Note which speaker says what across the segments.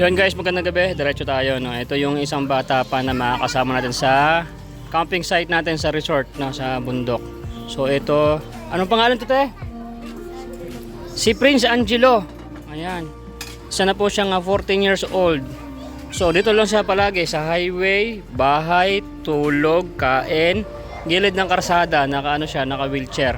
Speaker 1: Yun guys, magandang gabi. Diretso tayo. No? Ito yung isang bata pa na makakasama natin sa camping site natin sa resort no? sa bundok. So ito, anong pangalan to te? Si Prince Angelo. Ayan. Isa na po siyang ah, 14 years old. So dito lang siya palagi sa highway, bahay, tulog, kain, gilid ng karsada, naka ano siya, naka wheelchair.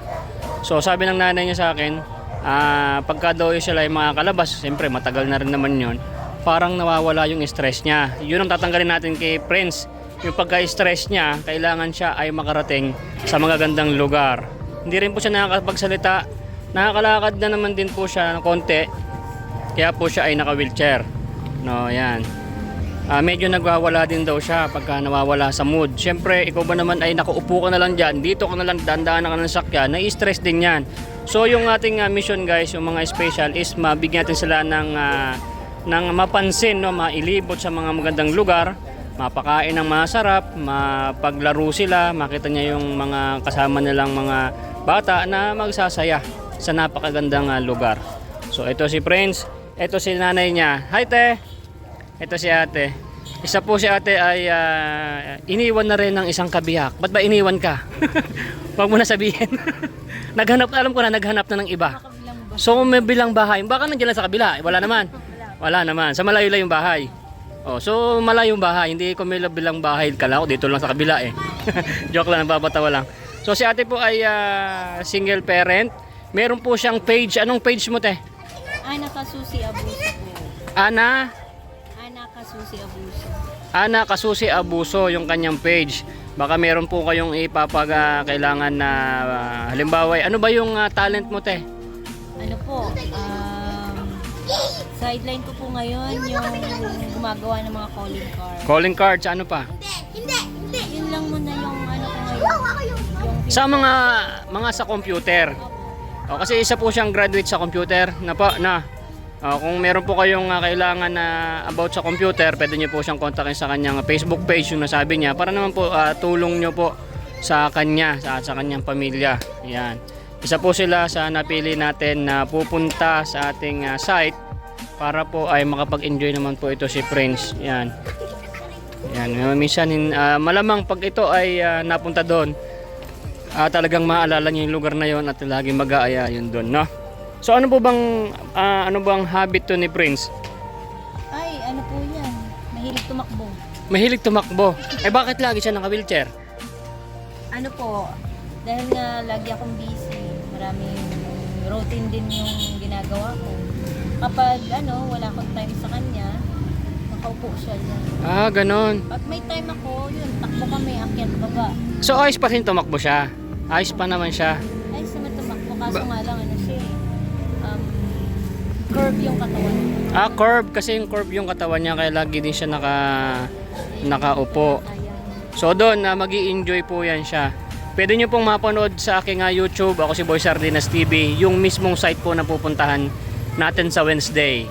Speaker 1: So sabi ng nanay niya sa akin, ah, pagka daw sila ay makakalabas, siyempre matagal na rin naman yon parang nawawala yung stress niya. Yun ang tatanggalin natin kay Prince. Yung pagka-stress niya, kailangan siya ay makarating sa mga gandang lugar. Hindi rin po siya nakakapagsalita. Nakakalakad na naman din po siya ng konti. Kaya po siya ay naka-wheelchair. No, yan. Ah, medyo nagwawala din daw siya pagka nawawala sa mood. Siyempre, ikaw ba naman ay nakaupo ka na lang dyan, dito ka na lang, dandaan ka ng sakyan, nai-stress din yan. So, yung ating ah, mission guys, yung mga special is mabigyan natin sila ng, ah, ng mapansin, no, mailibot sa mga magandang lugar, mapakain ng masarap, mapaglaro sila, makita niya yung mga kasama nilang mga bata na magsasaya sa napakagandang ah, lugar. So, ito si Prince, ito si nanay niya. Hi, te! Ito si ate. Isa po si ate ay ah, iniwan na rin ng isang kabiyak. Ba't ba iniwan ka? Huwag mo na sabihin. naghanap, alam ko na, naghanap na ng iba. So may bilang bahay. Baka nandiyan lang sa kabila. Wala naman. Wala naman. Sa malayo lang yung bahay. Oh, so malayo yung bahay. Hindi ko may bilang bahay. Kala ko dito lang sa kabila eh. Joke lang, babatawa lang. So si ate po ay ah, single parent. Meron po siyang page. Anong page mo te?
Speaker 2: Ana Kasusi Abuso po.
Speaker 1: Ana
Speaker 2: Ana Kasusi Abuso.
Speaker 1: Ana Kasusi Abuso yung kanyang page. Baka meron po kayong ipapag ah, kailangan na ah, halimbawa, ano ba yung ah, talent mo te?
Speaker 2: Ano po, um, sideline ko po ngayon yung gumagawa ng mga calling card.
Speaker 1: Calling cards, ano pa?
Speaker 2: Yun lang muna yung ano ko ngayon. Yung
Speaker 1: Sa mga mga sa computer. O, kasi isa po siyang graduate sa computer na pa na o, kung meron po kayong ah, kailangan na about sa computer, pwede niyo po siyang kontakin sa kanyang Facebook page yung nasabi niya para naman po ah, tulong niyo po sa kanya sa sa kanyang pamilya. Yan. Isa po sila sa napili natin na pupunta sa ating ah, site para po ay makapag-enjoy naman po ito si Prince. Yan. Yan, minsan ah, malamang pag ito ay ah, napunta doon, ah, talagang maalala niyo yung lugar na yon at laging mag-aaya yun doon, no? So ano po bang ah, ano bang habit to ni Prince?
Speaker 2: Ay, ano po yan? Mahilig tumakbo.
Speaker 1: Mahilig tumakbo. Eh bakit lagi siya naka-wheelchair?
Speaker 2: Ano po, dahil nga lagi akong busy, maraming routine din yung ginagawa ko. Kapag ano, wala akong time sa kanya, nakaupo siya dyan.
Speaker 1: Ah, ganon.
Speaker 2: Pag may time ako, yun, takbo kami, akyat baba.
Speaker 1: So ayos pa rin tumakbo siya. Ayos pa naman siya.
Speaker 2: Ay, sa tumakbo, kaso nga lang, ano siya eh, um, curve yung katawan.
Speaker 1: Ah, curve kasi yung curve yung katawan niya kaya lagi din siya naka nakaupo. So doon na magi enjoy po yan siya. Pwede nyo pong mapanood sa aking ah, YouTube, ako si Boy Sardinas TV, yung mismong site po na pupuntahan natin sa Wednesday.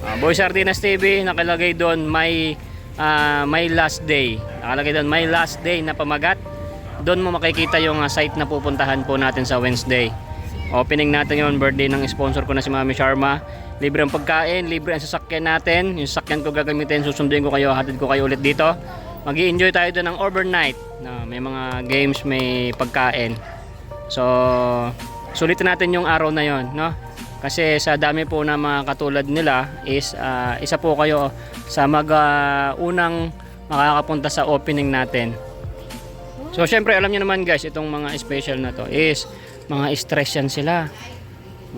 Speaker 1: Ah, Boy Sardinas TV, nakalagay doon may ah, may last day. Nakalagay doon may last day na pamagat. Doon mo makikita yung ah, site na pupuntahan po natin sa Wednesday. Opening natin yon birthday ng sponsor ko na si Mami Sharma. Libre ang pagkain, libre ang sasakyan natin. Yung sasakyan ko gagamitin, susunduin ko kayo, hatid ko kayo ulit dito. mag enjoy tayo doon ng overnight. Na may mga games, may pagkain. So, sulitin natin yung araw na yon, no? Kasi sa dami po na mga katulad nila is ah, isa po kayo sa mag ah, unang makakapunta sa opening natin. So syempre alam niyo naman guys, itong mga special na to is mga stress yan sila.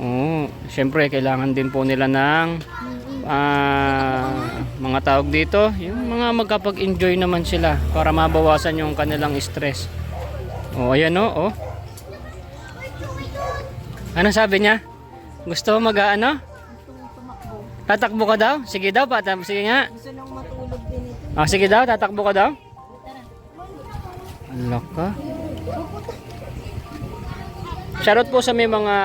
Speaker 1: Oo, syempre kailangan din po nila ng ah, mga tawag dito, yung mga magkapag-enjoy naman sila para mabawasan yung kanilang stress. Oh, ayan oh, oh. Ano sabi niya? Gusto mag ano?
Speaker 2: Gusto tumakbo.
Speaker 1: Tatakbo ka daw? Sige daw, patam. Sige nga.
Speaker 2: Gusto nang matulog din ito.
Speaker 1: Ah, sige daw, tatakbo ka daw. Alak ka. Shoutout po sa may mga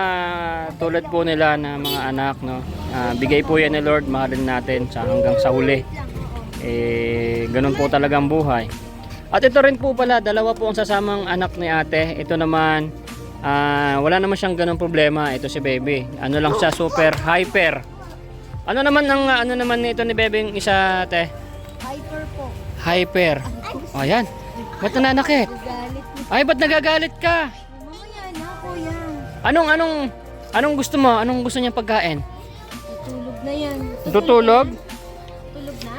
Speaker 1: tulad po nila na mga anak, no. Ah, bigay po yan ni Lord, mahalin natin sa hanggang sa huli. Eh, ganun po talaga ang buhay. At ito rin po pala, dalawa po ang sasamang anak ni ate. Ito naman, ah, wala naman siyang ganun problema. Ito si baby. Ano lang siya, super hyper. Ano naman ang ano naman nito ni Bebe yung isa, te?
Speaker 2: Hyper po.
Speaker 1: Hyper. O, yan. Ba't nananakit? Ay, ba't nagagalit ka?
Speaker 2: Mamaya na, kuya.
Speaker 1: Anong, anong, anong gusto mo? Anong gusto niya pagkain?
Speaker 2: Tutulog na yan.
Speaker 1: Tutulog?
Speaker 2: Tulog na?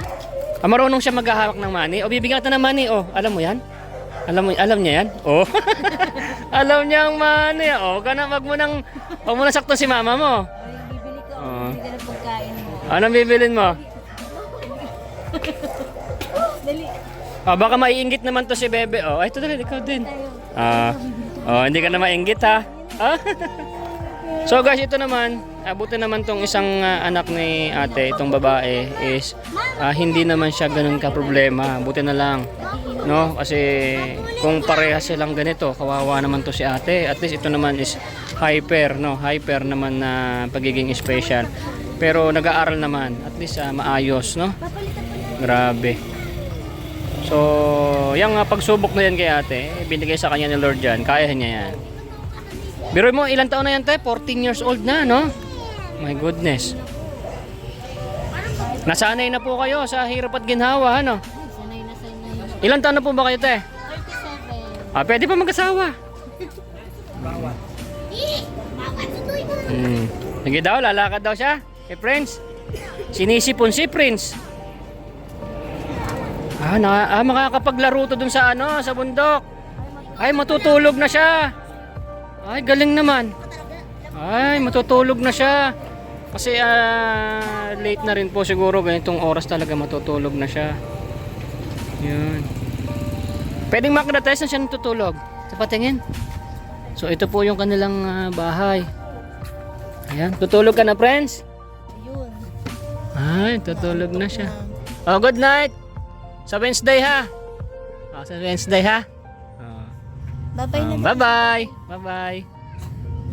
Speaker 1: Ah, marunong siya maghahawak ng money? O, bibigyan kita ng money. O, alam mo yan? Alam mo, alam niya yan? O. alam niya ang money. O, ka na, wag mo nang, wag mo na sakto si mama mo.
Speaker 2: Bibili ka.
Speaker 1: Oo.
Speaker 2: Bibili ka ng pagkain mo.
Speaker 1: Anong bibilin mo?
Speaker 2: Dali.
Speaker 1: Ah, baka maiinggit naman to si Bebe. Oh, ay, ito dali, ikaw din. Ah, oh, hindi ka na mainggit ha. Ah? so guys, ito naman, abuti naman tong isang ah, anak ni ate, itong babae is ah, hindi naman siya ganun ka problema. Buti na lang. No, kasi kung parehas silang ganito, kawawa naman to si ate. At least ito naman is hyper, no? Hyper naman na pagiging special. Pero nag-aaral naman, at least ah, maayos, no? Grabe. So, yung uh, pagsubok na yan kay ate, eh, binigay sa kanya ni Lord yan, kaya niya yan. Biro mo, ilang taon na yan te? 14 years old na, no? My goodness. Nasanay na po kayo sa hirap at ginhawa, ano? Ilang taon na po ba kayo, te?
Speaker 2: 37.
Speaker 1: Ah, pwede pa mag-asawa. Hmm. Sige daw, lalakad daw siya. Kay Prince. Sinisipon si Prince. Ah, na, ah, makakapaglaro to dun sa ano, sa bundok. Ay, matutulog na siya. Ay, galing naman. Ay, matutulog na siya. Kasi ah, late na rin po siguro. Ganitong oras talaga matutulog na siya. Yun. Pwedeng makita tayo saan siya natutulog. Sa patingin. So ito po yung kanilang ah, bahay. Ayan, tutulog ka na, friends?
Speaker 2: Ayun.
Speaker 1: Ay, tutulog na siya. Oh, good night. Sa Wednesday ha. Oh, sa Wednesday ha. Oh.
Speaker 2: Na.
Speaker 1: Oh, bye-bye. Bye-bye.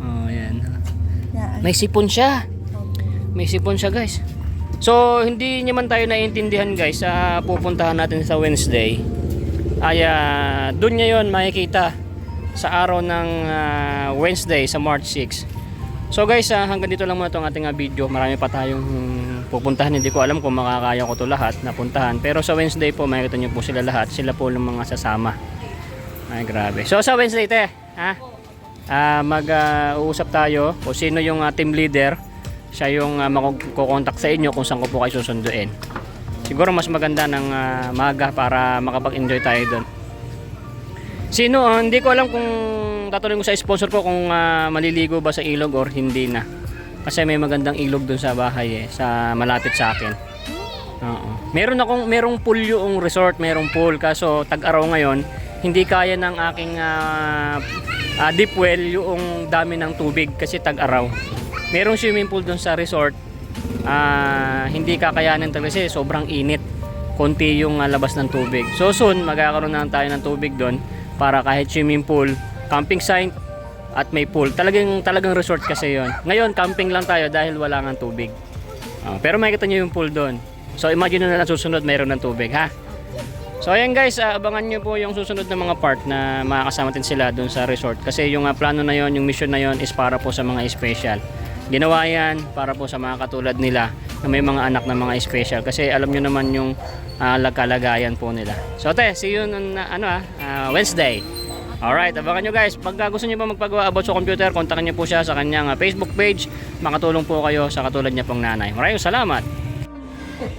Speaker 1: Oh, ayan.
Speaker 2: Yan.
Speaker 1: May sipon siya. May sipon siya, guys. So, hindi niya man tayo naiintindihan, guys, sa pupuntahan natin sa Wednesday. Ay, ah, doon niya yon makikita sa araw ng ah, Wednesday sa March 6. So guys, ah, hanggang dito lang muna itong ating video. Marami pa tayong pupuntahan. Hindi ko alam kung makakaya ko to lahat na puntahan. Pero sa Wednesday po, makikita niyo po sila lahat. Sila po ng mga sasama. Ay, grabe. So sa Wednesday, te, ha? Ah, mag-uusap tayo kung sino yung ah, team leader. Siya yung uh, makukontak sa inyo kung saan ko po kayo susunduin. Siguro mas maganda ng ah, maga para makapag-enjoy tayo doon. Sino? ah, hindi ko alam kung tatanungin ko sa sponsor ko kung ah, maliligo ba sa ilog or hindi na. Kasi may magandang ilog doon sa bahay eh, sa malapit sa akin. Oo. Meron akong merong pool yung resort, merong pool kaso tag-araw ngayon, hindi kaya ng aking ah, ah, deep well yung dami ng tubig kasi tag-araw. Merong swimming pool doon sa resort. ah, hindi kakayanin talaga kasi sobrang init. Konti yung ah, labas ng tubig. So soon magkakaroon na tayo ng tubig doon para kahit swimming pool, camping site at may pool. Talagang talagang resort kasi 'yon. Ngayon camping lang tayo dahil wala nga tubig. Ah, pero makikita niyo yung pool doon. So imagine na lang susunod mayroon ng tubig ha. So ayan guys, ah, abangan nyo po yung susunod na mga part na makakasama din sila doon sa resort. Kasi yung ah, plano na yon, yung mission na yon is para po sa mga special. Ginawa yan para po sa mga katulad nila na may mga anak na mga special. Kasi alam nyo naman yung ah, kalagayan po nila. So te, see you on ah, ano, ah, Wednesday. Alright, abangan nyo guys. Pag gusto nyo pa magpagawa about sa computer, kontakin nyo po siya sa kanyang Facebook page. Makatulong po kayo sa katulad niya pong nanay. Maraming salamat.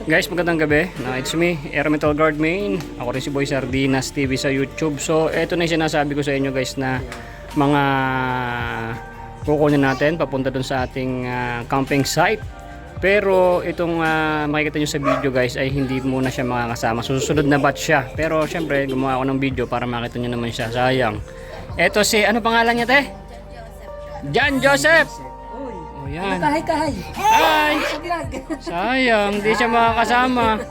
Speaker 1: Guys, magandang gabi. Na it's me, Ermital Guard Main. Ako rin si Boy Sardinas TV sa YouTube. So, eto na yung sinasabi ko sa inyo guys na mga kukunin natin papunta dun sa ating ah, camping site. Pero itong ah, makikita nyo sa video guys ay hindi muna siya makakasama. Susunod na batch siya. Pero syempre gumawa ako ng video para makita nyo naman siya. Sayang. Eto si, ano pangalan niya te? John Joseph! Oh, yan.
Speaker 3: Kahay, kahay.
Speaker 1: Hi! Sayang, di siya makakasama.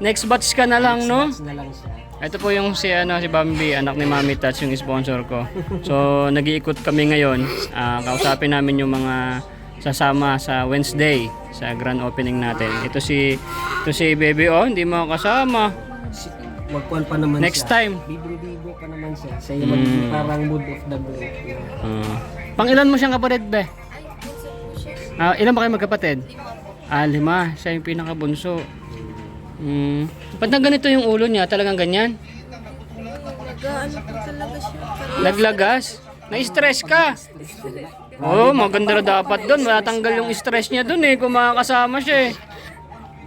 Speaker 1: Next batch ka na lang, no?
Speaker 3: na lang siya.
Speaker 1: Ito po yung si ano si Bambi, anak ni Mami Tats, yung sponsor ko. So, nag-iikot kami ngayon. Ah, kausapin namin yung mga sasama sa Wednesday sa grand opening natin. Ito si ito si Baby oh, hindi mo kasama.
Speaker 3: Si- Magkuhan pa naman
Speaker 1: Next
Speaker 3: siya.
Speaker 1: time.
Speaker 3: Bibo-bibo ka naman siya. Siya yung magiging parang mood of the group.
Speaker 1: Ah. pang ilan mo siyang kapatid, be? Ah, ilan ba kayo magkapatid? Ah, lima. Siya yung pinakabunso. Hmm. Ba't na ganito yung ulo niya? Talagang ganyan?
Speaker 2: Nag-ano po talaga siya.
Speaker 1: Laglagas? Na-stress ka? Oo, oh, maganda na dapat doon. Matanggal yung stress niya doon eh, kung makakasama siya eh.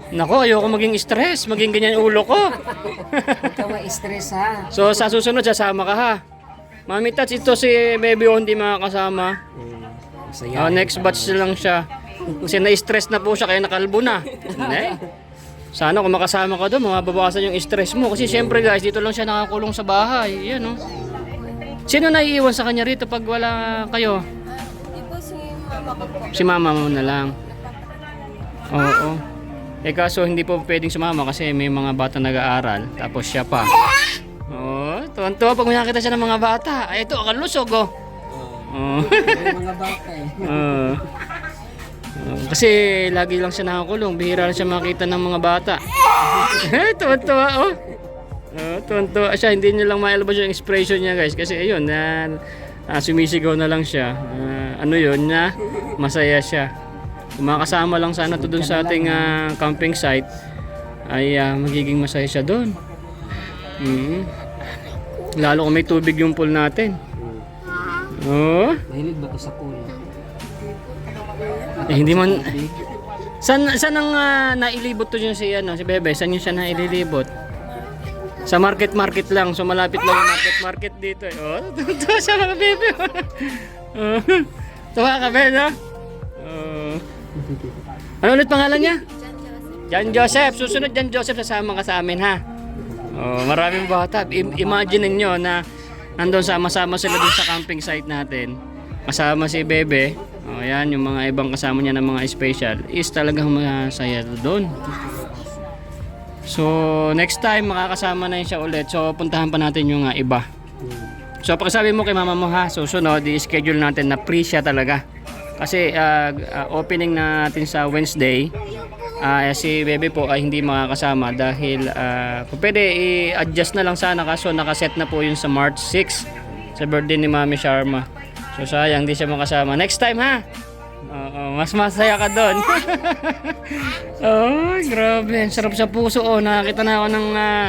Speaker 1: Nako, ayoko maging stress. Maging ganyan yung ulo ko.
Speaker 3: Ka ma-stress ha.
Speaker 1: so, sa susunod, sasama ka ha. Mami Tats, ito si Baby O hindi makakasama. Oh, next batch lang siya. Kasi na-stress na po siya kaya nakalbo na. Hindi. Sana kung makasama ka doon, mababawasan yung stress mo. Kasi syempre guys, dito lang siya nakakulong sa bahay. Yan oh. Sino naiiwan sa kanya rito pag wala kayo?
Speaker 2: Hindi po si mama ko po.
Speaker 1: Si mama mo na lang. Oo. Eh kaso hindi po pwedeng sumama kasi may mga bata nag-aaral. Tapos siya pa. Oo. Tuwan-tuwa pag nakita siya ng mga bata. Ay ito, akalusog oh. Oo.
Speaker 3: May mga bata eh.
Speaker 1: Oo. Oo, kasi lagi lang siya nakakulong. Bihira lang siya makita ng mga bata. Eh, tuwan-tuwa oh. Oo, tuwan-tuwa siya. Hindi niya lang mailabas yung expression niya guys. Kasi ayun, na, ah, sumisigaw na lang siya. Ah, ano yun, na masaya siya. Kung makasama lang sana to dun sa ating ah, camping site, ay ah, magiging masaya siya doon. Mm. Lalo kung may tubig yung pool natin. Oo.
Speaker 3: Mahilig ba to sa?
Speaker 1: Eh, hindi man... San, saan ang ah, nailibot to yun si, ano, si Bebe? Saan yun siya naililibot? Sa market market lang. So malapit lang yung market market dito. Eh. Oh, tuwa siya mga Bebe. oh. Tuwa ka, Bebe, no? Oh. Ano ulit pangalan niya? Jan Joseph. Susunod Jan Joseph, sasama ka sa amin, ha? Oh, maraming bata. I- imagine ninyo na nandun sama-sama sila dun sa camping site natin. Kasama si Bebe. Oh, yan, yung mga ibang kasama niya ng mga special is talagang masaya doon. So, next time makakasama na yun siya ulit. So, puntahan pa natin yung ah, iba. So, pagkasabi mo kay mama mo ha, susunod, i-schedule natin na free siya talaga. Kasi ah, ah, opening natin sa Wednesday, ah, si Bebe po ay hindi makakasama dahil uh, pwede i-adjust na lang sana kaso nakaset na po yun sa March 6 sa birthday ni Mami Sharma. So sayang di siya makasama. Next time ha! Oo, mas masaya ka doon. oh, grabe. Sarap sa puso. Oh, nakakita na ako ng ah,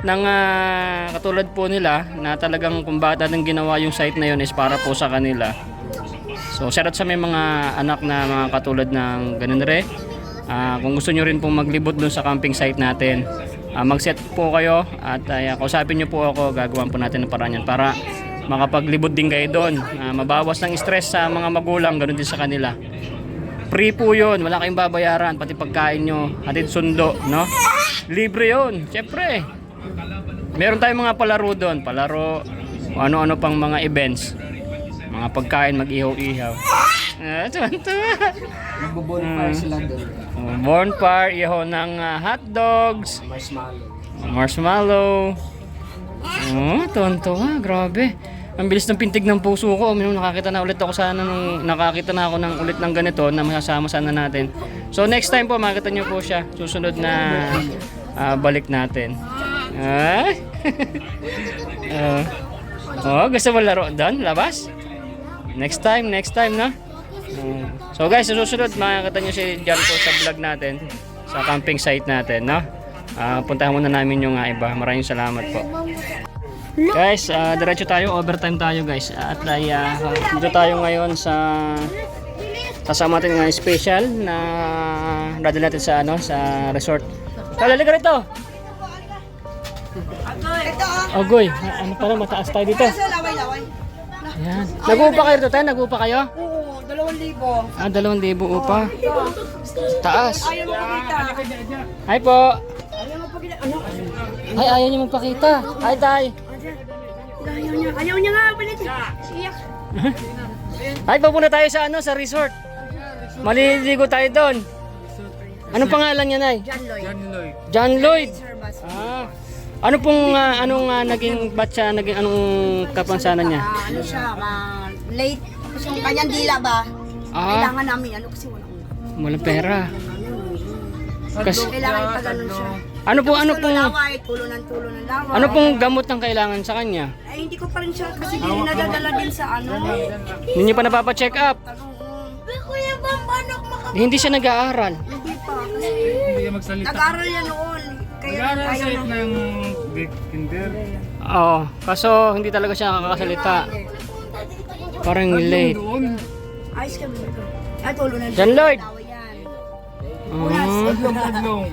Speaker 1: ng ah, katulad po nila na talagang kung bata ng ginawa yung site na yun is para po sa kanila. So, shoutout sa may mga anak na mga katulad ng ganun re. Ah, kung gusto nyo rin pong maglibot dun sa camping site natin, ah, mag-set po kayo at uh, kausapin nyo po ako, gagawan po natin ng paraan yan para makapaglibot din kayo doon. Ah, mabawas ng stress sa mga magulang, ganun din sa kanila. Free po yun, wala kayong babayaran, pati pagkain nyo, hatid sundo, no? Libre yun, syempre. Meron tayong mga palaro doon, palaro, ano-ano pang mga events. Mga pagkain, mag-ihaw-ihaw. Ah, tuwan-tuwa.
Speaker 3: Nagbo-bonfire sila doon.
Speaker 1: Oh, bonfire, ihaw ng ah, hot dogs,
Speaker 3: Marshmallow.
Speaker 1: marshmallow. Oh, tuwan-tuwa, grabe. Ang bilis ng pintig ng puso ko. Minum nakakita na ulit ako sana nung nakakita na ako ng ulit ng ganito na masasama sana natin. So next time po makita niyo po siya. Susunod na ah, balik natin. Ah? Ah. oh, gusto mo laro doon? Labas? Next time, next time na. So guys, susunod makikita niyo si po sa vlog natin sa camping site natin, no? Ah, puntahan muna namin yung ah, iba. Maraming salamat po. Guys, ah, diretso tayo, overtime tayo guys. At ay ah, dito tayo ngayon sa kasama natin ng special na dadala natin sa ano sa resort. Kalali ka rito. Agoy, ah, ano pala mataas tayo dito. Ayan. Nag-uupa kayo dito tayo? Nag-uupa kayo?
Speaker 4: Oo, dalawang libo.
Speaker 1: Ah, dalawang libo upa. Taas.
Speaker 4: Ayaw mo kumita.
Speaker 1: Hi po.
Speaker 4: Ayaw mo pagkita. Ano?
Speaker 1: Ay, ayaw niyo magpakita. Hi, tay.
Speaker 4: Ayaw niya. Ayaw niya nga. Pilit. Iyak.
Speaker 1: Ay, pupunta tayo sa ano, sa resort. Maliligo tayo doon. Anong pangalan niya, Nay?
Speaker 4: John Lloyd.
Speaker 1: John Lloyd.
Speaker 4: Sir Bas.
Speaker 1: Ah. Ano pong ah, anong ah, naging ba't siya naging anong kapansanan niya?
Speaker 4: Ah, ano siya? ah, late. Kasi yung kanyang dila ba?
Speaker 1: Ah,
Speaker 4: Kailangan namin ano kasi walang
Speaker 1: walang pera. Kasi
Speaker 4: Kailangan pa ganun siya.
Speaker 1: Ano po ano
Speaker 4: Tulo
Speaker 1: pong
Speaker 4: laway, tulo ng tulo ng laway.
Speaker 1: ano pong gamot ang kailangan sa kanya?
Speaker 4: Ay, hindi ko pa rin siya kasi hindi nadadala din sa ano.
Speaker 1: Hindi niyo pa napapa-check up.
Speaker 4: Kuya paano ako.
Speaker 1: Hindi siya nag-aaral.
Speaker 4: Hindi
Speaker 5: Hindi ka magsalita.
Speaker 4: Nag-aaral yan noon. Kaya
Speaker 5: Nag-aaral
Speaker 4: kaya
Speaker 5: sa
Speaker 4: na.
Speaker 5: ng big kinder.
Speaker 1: Oo, kaso hindi talaga siya nakakasalita. Parang late.
Speaker 5: Doon.
Speaker 4: Ayos kami. Ay, tulo na.
Speaker 1: John Lloyd!
Speaker 4: Tawa yan.
Speaker 1: Mm.
Speaker 5: Tatlong tatlong.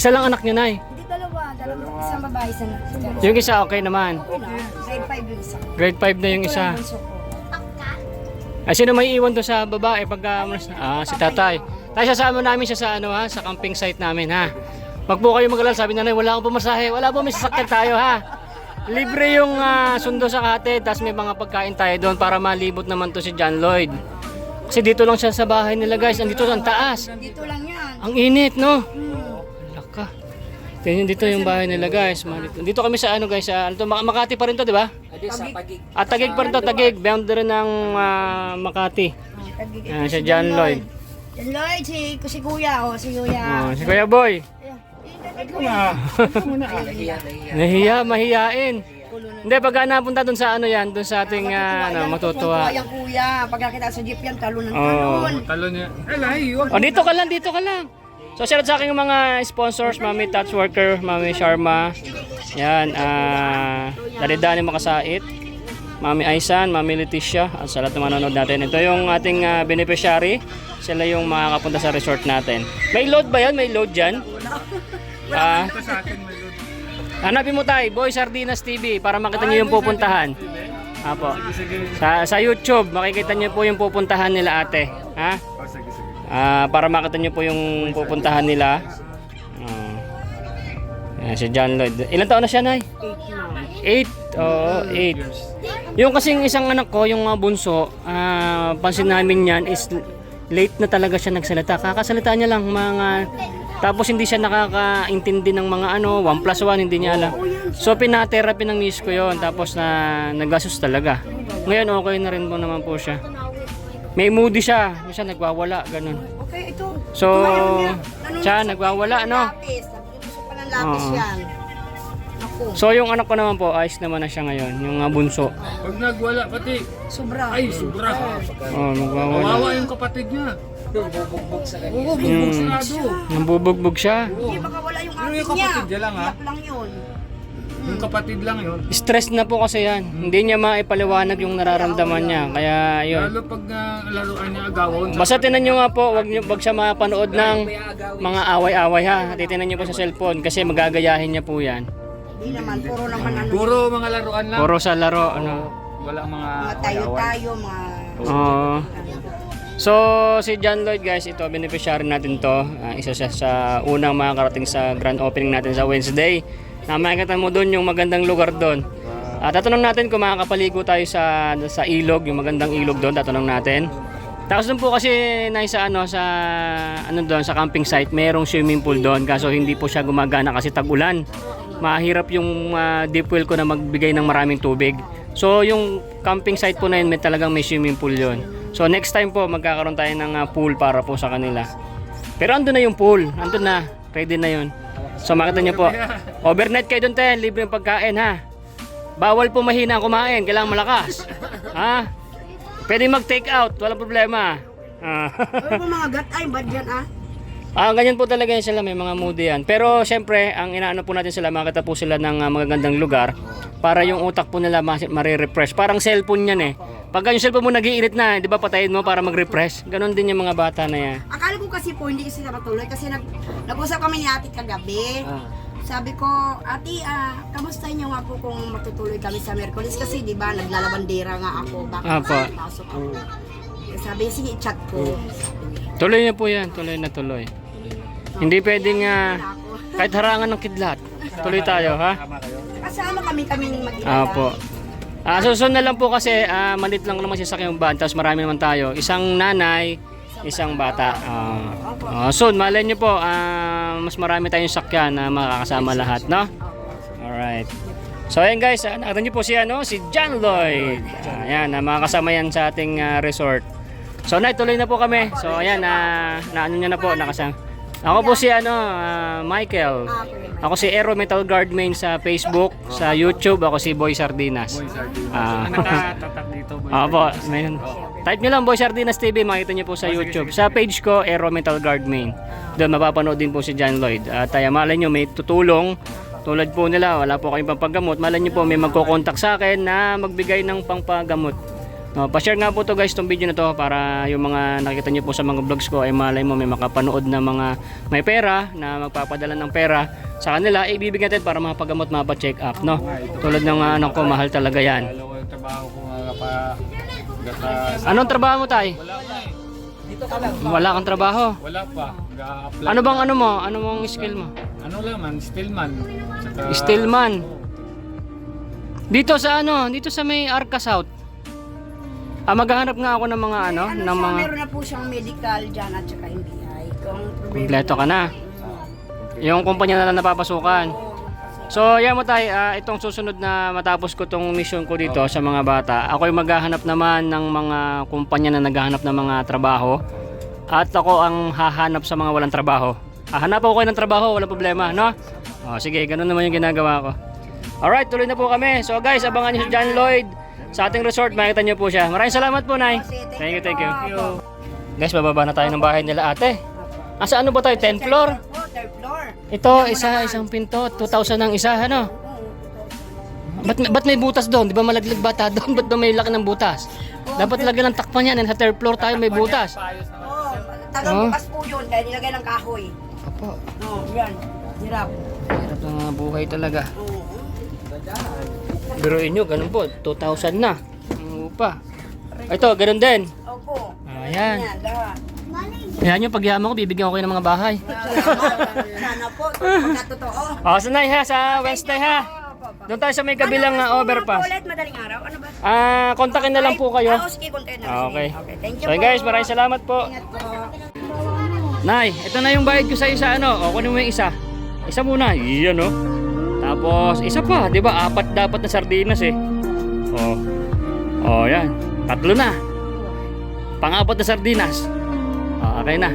Speaker 1: Isa lang anak niya, Nay.
Speaker 4: Hindi dalawa. Dalawa. Isang babae, isang
Speaker 1: Yung isa okay naman.
Speaker 4: Grade 5 yung isa.
Speaker 1: Grade 5 na yung isa.
Speaker 4: Ito yung bunso ko.
Speaker 1: Ay, sino may iwan to sa babae pagka ah, si tatay. Tayo sasama namin siya sa ano ha, sa camping site namin ha. Wag po kayo mag sabi nanay, wala akong pumasahe, wala po may sasakyan tayo ha. Libre yung ah, sundo sa kate, tapos may mga pagkain tayo doon para malibot naman to si John Lloyd. Kasi dito lang siya sa bahay nila guys, andito ang taas.
Speaker 4: Dito lang yan.
Speaker 1: Ang init no. Laka. Tingnan dito yung bahay nila guys. Dito, dito kami sa ano guys, sa ano to, Mak- Makati pa rin to, di ba? At Tagig pa rin to, Tagig, boundary ng ah, Makati.
Speaker 4: Tagig-
Speaker 1: Ah,
Speaker 4: ito
Speaker 1: si John Lloyd.
Speaker 4: John Lloyd, si, si Kuya, oh, si Kuya.
Speaker 1: Oh, si Kuya Boy. Nahiya, mahiyain. Hindi, pagka napunta dun sa ano yan, dun sa ating ah, ano, matutuwa.
Speaker 4: Tuwa yung Kuya. Pag nakita sa jeep yan, talo ng
Speaker 1: Oo.
Speaker 4: talon.
Speaker 5: Talon niya. Alay, wag.
Speaker 1: Oh, dito ka lang, dito ka lang. So, shoutout sa aking mga sponsors, Mami Touch Worker, Mami Sharma, yan, ah, Daddy Danny Makasait, Mami Aisan, Mami Leticia, at sa lahat ng manonood natin. Ito yung ating ah, beneficiary, sila yung makakapunta sa resort natin. May load ba yan? May load dyan? Ah,
Speaker 5: may load.
Speaker 1: hanapin mo tayo, Boy Sardinas TV, para makita nyo yung pupuntahan. Apo. Sa, sa YouTube, makikita nyo po yung pupuntahan nila ate. Ha? Ah, para makita nyo po yung pupuntahan nila. Ah. Ayan, si John Lloyd. Ilan taon na siya, Nay? 8 Oo, 8. Yung kasing isang anak ko, yung mga bunso, ah, pansin namin yan is late na talaga siya nagsalita. Kakasalita niya lang mga... Tapos hindi siya nakakaintindi ng mga ano, 1 plus 1, hindi niya alam. So pinatherapy ng miss ko yon tapos na nagasos talaga. Ngayon okay na rin po naman po siya. May moody siya, minsan nagwawala, ganun.
Speaker 4: Okay, ito.
Speaker 1: So, siya nagwawala, no?
Speaker 4: Lapis. Gusto pa ng lapis
Speaker 1: Oo.
Speaker 4: yan. Naku,
Speaker 1: So yung anak ko naman po, ayos naman na siya ngayon, yung bunso.
Speaker 5: Pag nagwala pati.
Speaker 4: sobra.
Speaker 5: Ay, sobra.
Speaker 1: Oh, nagwawala.
Speaker 5: Kawawa yung kapatid niya.
Speaker 1: Mm,
Speaker 5: Sarado.
Speaker 1: nambubugbog siya.
Speaker 4: Hindi makawala yung
Speaker 5: Pero
Speaker 4: akin
Speaker 5: yung
Speaker 4: niya.
Speaker 5: kapatid niya lang, ha?
Speaker 4: Iyak lang yun.
Speaker 5: Yung kapatid lang yun.
Speaker 1: Stress na po kasi yan. Hindi niya maipaliwanag yung nararamdaman niya. Kaya yun.
Speaker 5: Lalo pag uh, laruan niya agawon.
Speaker 1: Basta tinan nyo nga po, wag, niyo, wag siya mapanood ng mga away-away ha. Titinan niyo po sa cellphone kasi magagayahin niya po yan.
Speaker 4: Hindi naman, puro naman ano.
Speaker 5: Puro mga laruan lang.
Speaker 1: Puro sa laro. Ano.
Speaker 5: Wala mga
Speaker 4: Mga tayo-tayo, mga...
Speaker 1: Oo. So, si John Lloyd guys, ito, beneficiary natin to. Ah, isa siya sa unang makakarating sa grand opening natin sa Wednesday. Na makikita mo doon yung magandang lugar doon. At tatanong natin kung makakapaligo tayo sa sa ilog, yung magandang ilog doon, tatanong natin. Tapos doon po kasi na sa ano sa ano doon sa camping site, merong swimming pool doon kaso hindi po siya gumagana kasi tag-ulan. Mahirap yung ah, deep well ko na magbigay ng maraming tubig. So yung camping site po na yun, may talagang may swimming pool yon. So next time po magkakaroon tayo ng ah, pool para po sa kanila. Pero andun na yung pool, andun na, ready na yun. So makita niyo po, overnight kayo doon tayo, libre yung pagkain ha. Bawal po mahina ang kumain, kailangan malakas. ha? Pwede mag-take out, walang problema. Ah.
Speaker 4: Ano ba mga gat? Ay, bad yan ah.
Speaker 1: Ah, ganyan po talaga yan sila, may mga moody yan. Pero syempre, ang inaano po natin sila, makita po sila ng ah, magagandang lugar para yung utak po nila mas- mare-refresh. Parang cellphone yan eh. Pagka yung cellphone mo nagiinit na, di ba patayin mo para mag-refresh? Ganon din yung mga bata na yan.
Speaker 4: Akala ko kasi po hindi kasi napatuloy kasi nag, nag-usap kami ni ate kagabi.
Speaker 1: Ah.
Speaker 4: Sabi ko, ate, ah, kamusta niyo nga po kung matutuloy kami sa Merkulis kasi di ba naglalabandera nga ako. Baka
Speaker 1: Apo.
Speaker 4: pasok ako. Sabi, sige, chat ko.
Speaker 1: Tuloy na po yan, tuloy na tuloy. Hindi pwedeng ah, kahit harangan ng kidlat. Tuloy tayo, ha?
Speaker 4: Kasama kami kaming mag
Speaker 1: Apo. Ah, susunod na lang po kasi ah, malit lang naman siya sa yung van, tapos marami naman tayo. Isang nanay, isang bata. Ah, oh, soon, malay niyo po, ah, mas marami tayong sakyan na makakasama lahat, no? Alright. So ayan guys, ah, nakita niyo po si ano, si John Lloyd. Ah, Ayan, na makakasama yan sa ating ah, resort. So na tuloy na po kami. So ayan, na naano niya na po nakasama. Ako po si ano, ah, Michael. Ako si Aero Metal Guard Main sa Facebook, sa YouTube ako si Boy Sardinas.
Speaker 5: Boy Sardinas.
Speaker 1: Ah.
Speaker 5: Nakatatak dito boy.
Speaker 1: Opo, mayroon. Type nyo lang Boy Sardinas TV, makita nyo po sa YouTube. Sa page ko, Aero Metal Guard Main. Doon mapapanood din po si John Lloyd. At uh, malay nyo may tutulong. Tulad po nila, wala po kayong pampagamot. Malay nyo po may magkocontact sa akin na magbigay ng pangpagamot. No, pa-share nga po to guys tong video na to para yung mga nakita niyo po sa mga vlogs ko ay malay mo may makapanood na mga may pera na magpapadala ng pera sa kanila ibibigyan natin para mapagamot mapa-check up no. Tulad ng uh, ano ko mahal talaga yan.
Speaker 5: Trabaho ko nga pa...
Speaker 1: Anong trabaho mo tay?
Speaker 5: wala pa eh.
Speaker 1: Wala kang trabaho.
Speaker 5: Wala pa.
Speaker 1: Ano bang ano mo? Ano mong skill mo?
Speaker 5: Ano lang man, stillman. Tsaka,
Speaker 1: Stillman. Dito sa ano, dito sa may Arca South. Ah, maghahanap nga ako ng mga ano,
Speaker 4: Ano
Speaker 1: ng
Speaker 4: siya,
Speaker 1: mga
Speaker 4: meron na po siyang medical dyan at saka NBI. Kung
Speaker 1: Kompleto ka na. Yung kumpanya na lang napapasukan. So, yan mo tayo, ah, itong susunod na matapos ko tong mission ko dito sa mga bata, ako'y maghahanap naman ng mga kumpanya na naghahanap ng mga trabaho at ako ang hahanap sa mga walang trabaho. Hahanap ako kayo ng trabaho, walang problema, no? O, sige, ganun naman yung ginagawa ko. Alright, tuloy na po kami. So guys, abangan nyo si John Lloyd sa ating resort. Makita nyo po siya. Maraming salamat po, Nay. Thank you, thank you. Guys, bababa na tayo ng bahay nila ate. Asa ano ba tayo? 10th floor?
Speaker 4: Oh, third floor.
Speaker 1: Ito, isa, isang pinto. 2,000 ang isa, ano? Ba't, ba't may butas doon? Di ba malaglag bata doon? Ba't doon may laki ng butas? Dapat lagyan ng takpan yan. Sa third floor tayo may butas.
Speaker 4: Oh, tagang bukas po yun, kaya nilagay ng kahoy.
Speaker 1: Opo.
Speaker 4: Oh, yan. Hirap.
Speaker 1: Hirap ng mga buhay talaga.
Speaker 4: Oo.
Speaker 1: Biruin nyo, ganun po. 2,000 na. Ang upa. Ito, ganun din.
Speaker 4: Opo.
Speaker 1: Ayan.
Speaker 4: Yan, lahat.
Speaker 1: Ayan yung pagyaman ko, bibigyan ko kayo ng mga bahay.
Speaker 4: Sana po, pagka totoo.
Speaker 1: O, sanay ha, sa Wednesday ha. Doon tayo sa may kabilang uh, overpass.
Speaker 4: Ulit, madaling araw. Ano ba?
Speaker 1: Ah, kontakin na lang po kayo.
Speaker 4: Ah, oh, sige.
Speaker 1: Ah, okay.
Speaker 4: Okay, thank you
Speaker 1: So
Speaker 4: po.
Speaker 1: guys, maraming salamat po.
Speaker 4: Ingat po.
Speaker 1: Nay, ito na yung bayad ko sa isa ano. O kunin mo yung isa. Isa muna. Iyan oh. Tapos isa pa, 'di ba? Apat dapat na sardinas eh. Oh. Oh, yan. Tatlo na. Pang-apat na sardinas. Oh, okay na.